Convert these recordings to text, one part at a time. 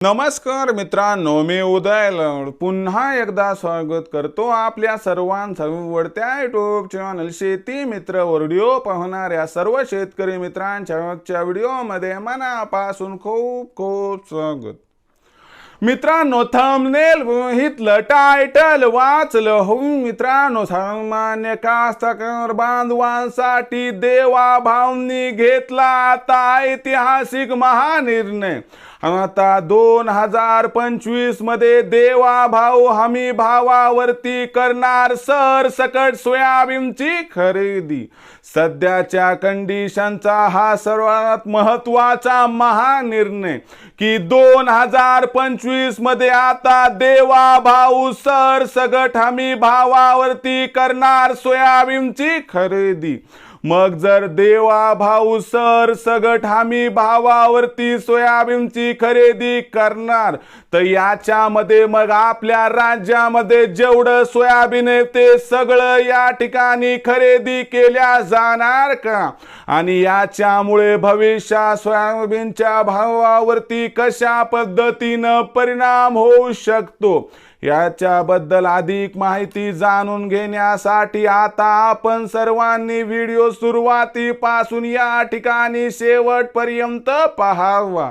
नमस्कार मित्रांनो मी उदय लड पुन्हा एकदा स्वागत करतो आपल्या सर्वांचं युट्यूब चॅनल शेती मित्र व्हिडिओ पाहणाऱ्या सर्व शेतकरी मित्रांच्या आजच्या व्हिडिओमध्ये मनापासून खूप खूप स्वागत. मित्रांनो थंबनेल हितलं टायटल वाचलं हो मित्रांनो सामान्य कास्तकार बांधवांसाठी देवा भावनी घेतला आता ऐतिहासिक महानिर्णय. आता दोन हजार पंचवीसमध्ये देवा भाऊ हमी भावावरती करणार सर सकट सोयाबीनची खरेदी. सध्याच्या कंडिशनचा हा सर्वात महत्त्वाचा महानिर्णय की दोन हजार पंचवीसमध्ये आता देवा भाऊ सर सगट हमी भावावरती करणार सोयाबीनची खरेदी. मग जर देवा भाऊ सर सगट हमी भावावरती सोयाबीनची खरेदी करणार तर याच्यामध्ये मग आपल्या राज्यामध्ये जेवढं सोयाबीन आहे ते सगळं या ठिकाणी खरेदी केल्या जाणार का? आणि याच्यामुळे भविष्यात सोयाबीनच्या भावावरती कशा पद्धतीनं परिणाम होऊ शकतो? याच्याबद्दल अधिक माहिती जाणून घेण्यासाठी आता आपण सर्वांनी व्हिडिओ सुरुवातीपासून या ठिकाणी शेवटपर्यंत पहावा.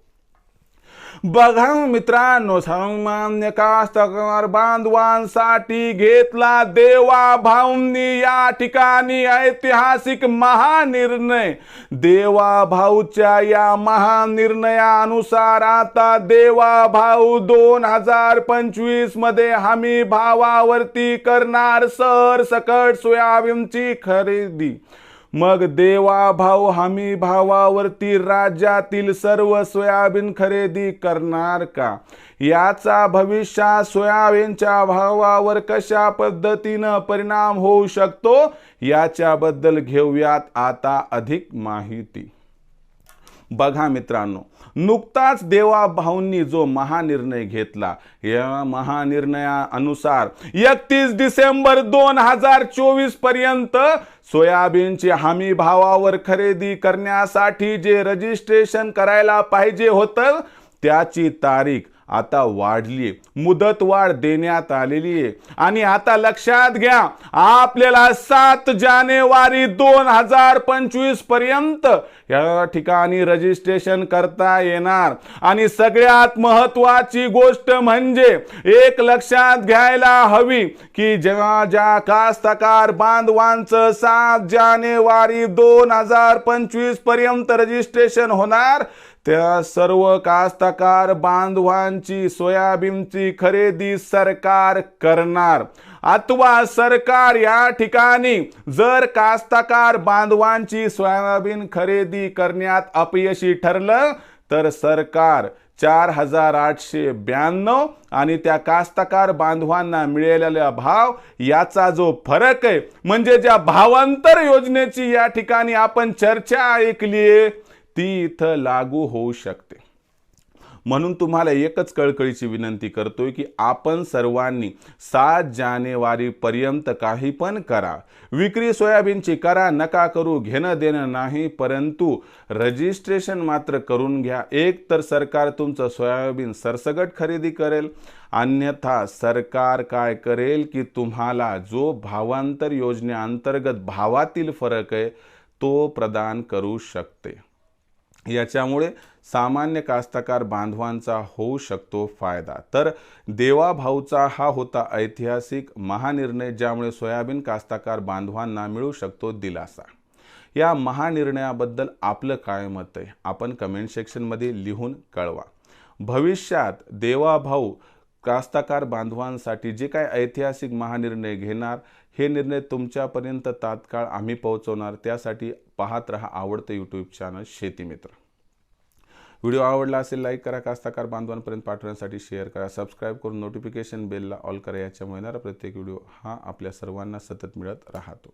बघा मित्रांनो सामान्य कास्तकार बांधवांसाठी घेतला देवा भाऊंनी या ठिकाणी ऐतिहासिक महानिर्णय. देवा भाऊच्या या महानिर्णयानुसार आता देवा भाऊ दोन हजार पंचवीसमध्ये हमी भावावरती करणार सर सकट सोयाबीनची खरेदी. मग देवा भाऊ हमी भावावरती राज्यातील सर्व सोयाबीन खरेदी करणार का? याचा भविष्यात सोयाबीनच्या भावावर कशा पद्धतीनं परिणाम होऊ शकतो? याच्याबद्दल घेऊयात आता अधिक माहिती. बघा मित्रांनो नुकताच देवा भाऊंनी जो महानिर्णय घेतला या महानिर्णयानुसार एकतीस डिसेंबर दोन हजार चोवीसपर्यंत सोयाबीनची हमी भावावर खरेदी करण्यासाठी जे रजिस्ट्रेशन करायला पाहिजे होतं त्याची तारीख आता वाढली मुदत वाढ देण्यात आलेली आहे आणि आता लक्षात घ्या आपल्याला सात जानेवारी दोन हजार पंचवीसपर्यंत या ठिकाणी रजिस्ट्रेशन करता येणार. आणि सगळ्यात महत्वाची गोष्ट म्हणजे एक लक्षात घ्यायला हवी की जेव्हा ज्या कास्तकार बांधवांचं सात जानेवारी दोन हजार पंचवीसपर्यंत रजिस्ट्रेशन होणार त्या सर्व कास्तकार बांधवांची सोयाबीनची खरेदी सरकार करणार. अथवा सरकार या ठिकाणी जर कास्तकार बांधवांची सोयाबीन खरेदी करण्यात अपयशी ठरलं तर सरकार चार हजार आठशे ब्याण्णव आणि त्या कास्तकार बांधवांना मिळालेला भाव याचा जो फरक आहे म्हणजे ज्या भावांतर योजनेची या ठिकाणी आपण चर्चा ऐकली आहे ती इथं लागू होऊ शकते. म्हणून तुम्हाला एकच कळकळीची विनंती करतोय की आपण सर्वांनी सात जानेवारी पर्यंत काही पण करा. विक्री सोयाबीनची करा नका करू घेणं देणं नाही परंतु रजिस्ट्रेशन मात्र करून घ्या. एक तर सरकार तुमचं सोयाबीन सरसगट खरेदी करेल अन्यथा सरकार काय करेल की तुम्हाला जो भावांतर योजनेअंतर्गत भावातील फरक आहे तो प्रदान करू शकते. याच्यामुळे सामान्य कास्तकार बांधवांचा होऊ शकतो फायदा. तर देवा भाऊचा हा होता ऐतिहासिक महानिर्णय ज्यामुळे सोयाबीन कास्तकार बांधवांना मिळू शकतो दिलासा. या महानिर्णयाबद्दल आपलं काय मत आहे? आपण कमेंट सेक्शनमध्ये लिहून कळवा. भविष्यात देवा भाऊ कास्तकार बांधवांसाठी जे काय ऐतिहासिक महानिर्णय घेणार हे निर्णय तुमच्यापर्यंत तात्काळ आम्ही पोहोचवणार त्यासाठी पाहत रहा आवडतं यूट्यूब चॅनल शेती मित्र. व्हिडिओ आवडला असेल लाईक करा कास्ताकार बांधवांपर्यंत पाठवण्यासाठी शेअर करा सबस्क्राईब करून नोटिफिकेशन बेलला ऑल करा याच्यामुळे येणारा प्रत्येक व्हिडिओ हा आपल्या सर्वांना सतत मिळत राहतो.